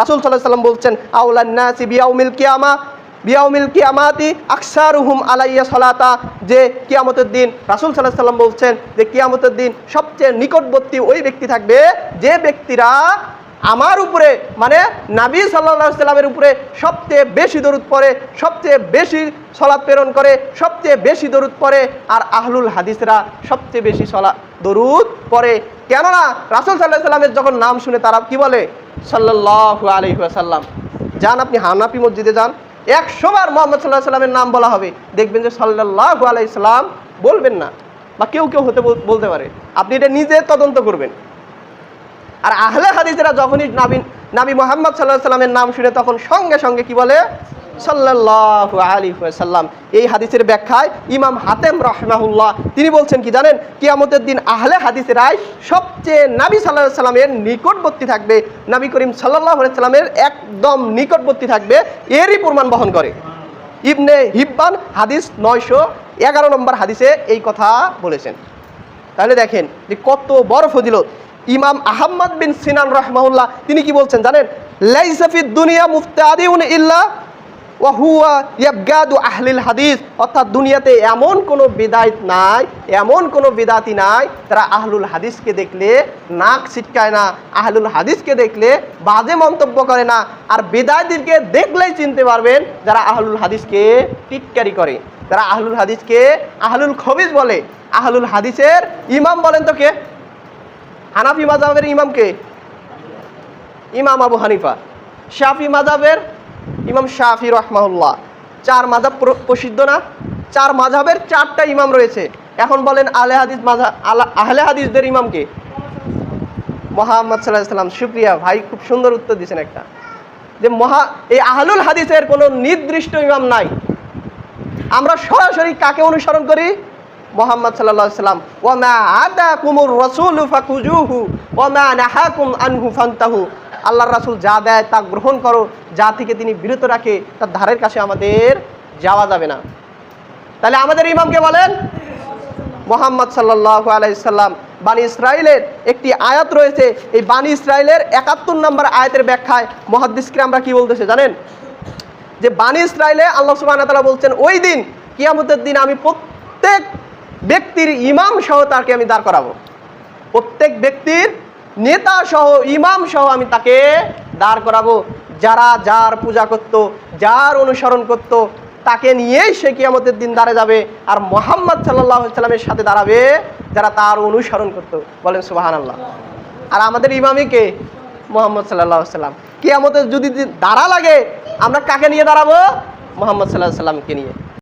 রাসুল সাল্লাহ সাল্লাম বলছেন আউলান্নাসি বিয়াউমিল কিয়ামা, বিয়াউমিল কিয়ামাতি আকসারুহুম আলাইয়া সলাতা। যে কিয়ামতের দিন রাসুল সাল্লাহ সাল্লাম বলছেন যে কিয়ামতের দিন সবচেয়ে নিকটবর্তী ওই ব্যক্তি থাকবে যে ব্যক্তিরা আমার উপরে মানে নাবি সাল্লাহ সাল্লামের উপরে সবচেয়ে বেশি দরুদ পড়ে, সবচেয়ে বেশি সলাৎ প্রেরণ করে, সবচেয়ে বেশি দরুদ পড়ে, আর আহলুল হাদিসরা সবচেয়ে বেশি সলা, দরুদ পড়ে। কেননা রাসুল সাল্লাহ সাল্লামের যখন নাম শুনে তারা কি বলে? সাল্লাহ আলহিহাসাল্লাম যান আপনি হানাপি মসজিদে যান একশোবার মোহাম্মদ সাল্লাহ সাল্লামের নাম বলা হবে। দেখবেন যে সাল্লাহ আলাইসাল্লাম বলবেন না, বা কেউ কেউ হতে বলতে পারে। আপনি এটা নিজে তদন্ত করবেন। আর আহলে হাদিসেরা যখনই নাবি নাবি মোহাম্মদ সাল্লাহ সাল্লামের নাম শুনে তখন সঙ্গে সঙ্গে কি বলে? সাল্লাহ আলী সাল্লাম এই হাদিসের ব্যাখ্যায় ইমাম হাতেম রহমাহুল্লাহ তিনি বলছেন কি জানেন? কিয়ামতের দিন আহলে হাদিসেরাই সবচেয়ে নাবি সাল্লাহ সাল্লামের নিকটবর্তী থাকবে। নবী করিম সাল্লাহ সাল্লামের একদম নিকটবর্তী থাকবে। এরই প্রমাণ বহন করে। ইবনে হিব্বান হাদিস নয়শো এগারো নম্বর হাদিসে এই কথা বলেছেন। তাহলে দেখেন যে কত বড় ফজিলত। ইমাম আহম্মদ বিন সিনান রহমাউল্লাহ তিনি কি বলছেন জানেন? লাইসাফিদ দুনিয়া মুফতাদিউন ইল্লা ওয়াহুয়া ইয়াবগাদু আহলিল হাদিস। অর্থাৎ দুনিয়াতে এমন কোনো বিদায়ত নাই, এমন কোনো বিদাতি নাই তারা আহলুল হাদিসকে দেখলে নাক ছিটকায় না, আহলুল হাদিসকে দেখলে বাজে মন্তব্য করে না, আর বিদায়ীদেরকে দেখলেই চিনতে পারবেন যারা আহলুল হাদিসকে টিটকারি করে। যারা আহলুল হাদিসকে আহলুল খবিজ বলে, আহলুল হাদিসের ইমাম বলেন তো কে? হানাফি মাজাবের ইমামকে ইমাম আবু হানিফা। শাফি মাজাবের ইমাম শাফি রহমাউল্লাহ চার মাজাব প্রসিদ্ধ না? চার মাঝাবের চারটা ইমাম রয়েছে। এখন বলেন আলে হাদিস মাঝা আহলে হাদিসদের ইমামকে মোহাম্মদ সাল্লাহ সাল্লাম। সুপ্রিয়া ভাই, খুব সুন্দর উত্তর দিয়েছেন একটা। যে মহা এই আহলুল হাদিসের কোনো নির্দিষ্ট ইমাম নাই। আমরা সরাসরি কাকে অনুসরণ করি? মোহাম্মদ সাল্লাম ওমা আদা কুমুর রসুল ফাকুজুহু ওমা নাহাকুম আনহু ফান্তাহু। আল্লাহর রাসুল যা দেয় তা গ্রহণ করো, যা থেকে তিনি বিরত রাখে, তার ধারের কাছে আমাদের যাওয়া যাবে না। তাহলে আমাদের ইমামকে বলেন? মোহাম্মদ সাল্লাহ আলাইসাল্লাম বানি ইসরায়েলের একটি আয়াত রয়েছে, এই বানি ইসরায়েলের একাত্তর নম্বর আয়াতের ব্যাখ্যায় মহাদ্দিসকে আমরা কি বলতেছে জানেন? যে বানি ইসরায়েলে আল্লাহ সুবাহ তাআলা বলছেন, ওই দিন কিয়ামতের দিন আমি প্রত্যেক ব্যক্তির ইমাম সহ তাকে আমি দাঁড় করাবো। প্রত্যেক ব্যক্তির নেতা সহ, ইমাম সহ আমি তাকে দাঁড় করাবো। যারা যার পূজা করত, যার অনুসরণ করত, তাকে নিয়েই সে কিয়ামতের দিন দাঁড়ে যাবে। আর মোহাম্মদ সাল্লাহ সাল্লামের সাথে দাঁড়াবে, যারা তার অনুসরণ করত। বলেন সুবাহান আল্লাহ আর আমাদের ইমামই কে? মোহাম্মদ সাল্লাহ সাল্লাম। কিয়ামতের যদি দাঁড়া লাগে, আমরা কাকে নিয়ে দাঁড়াবো? মোহাম্মদ সাল্লাহ সাল্লামকে নিয়ে।